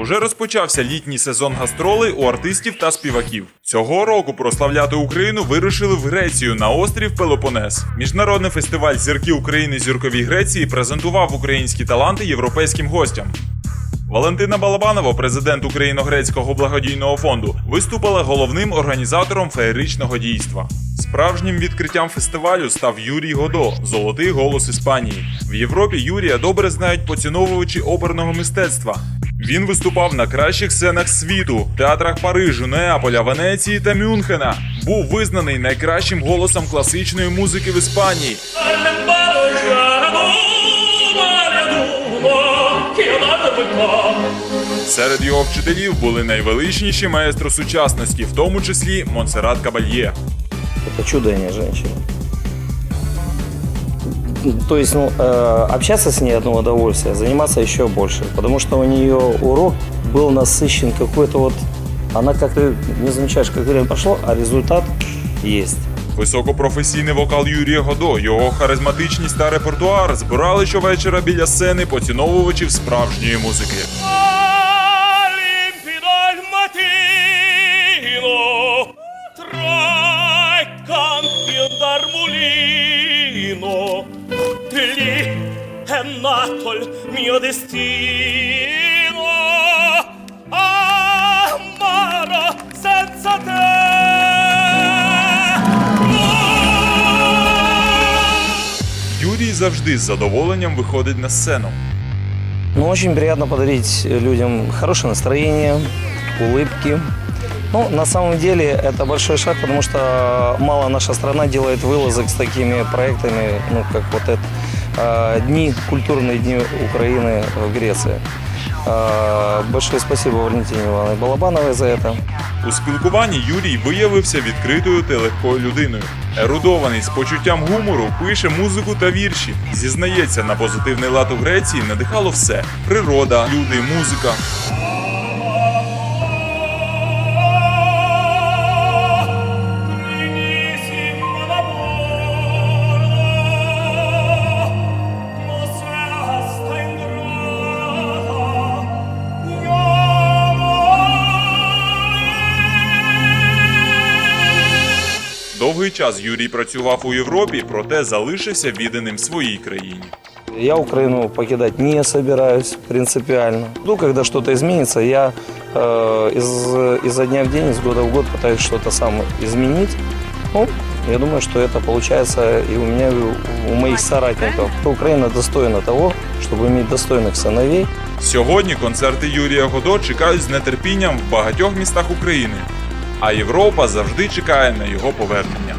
Уже розпочався літній сезон гастролей у артистів та співаків. Цього року прославляти Україну вирушили в Грецію на острів Пелопонес. Міжнародний фестиваль зірки України зірковій Греції презентував українські таланти європейським гостям. Валентина Балабанова, президент Україно-грецького благодійного фонду, виступила головним організатором феєричного дійства. Справжнім відкриттям фестивалю став Юрій Годо, золотий голос Іспанії. В Європі Юрія добре знають поціновувачі оперного мистецтва. Він виступав на кращих сценах світу, театрах Парижу, Неаполя, Венеції та Мюнхена. Був визнаний найкращим голосом класичної музики в Іспанії. Серед його вчителів були найвеличніші маестро сучасності, в тому числі Монсеррат Кабальє. А не женщина То есть, ну, э, общаться с ней одно удовольствие, заниматься еще больше. Потому что у нее урок был насыщен какой-то вот... Она как-то не замечаешь, как время пошло, а результат есть. Високопрофесійний вокал Юрія Годо, його харизматичність та репертуар збирали щовечора біля сцени поціновувачів справжньої музики. è nato il mio destino amaro senza te Юрій завжди з задоволенням виходить на сцену. Ну, очень приятно подарить людям хорошее настроение, улыбки. Ну, на самом деле, это большой шаг, потому что мало наша страна делает вылазок с такими проектами, ну, как вот это э, Дни, культурные дни Украины в Греции. Э, Большое спасибо Валентине Ивановне Балабановой за это. У спілкуванні Юрій виявився відкритою та легкою людиною. Ерудований з почуттям гумору, пише музику та вірші. Зізнається, на позитивний лад у Греції надихало все: природа, люди, музика. Довгий час Юрій працював у Європі, проте залишився відданим своїй країні. Я Украину покидать не собираюсь принципиально. Ну, когда что-то изменится, я э, из, изо дня в день, из года в год пытаюсь что-то сам изменить. Ну, я думаю, что это получается и у меня, и у, у моих соратников. Украина достойна того, чтобы иметь достойных сыновей. Сьогодні концерти Юрія Годо чекають з нетерпінням в багатьох містах України, а Європа завжди чекає на його повернення.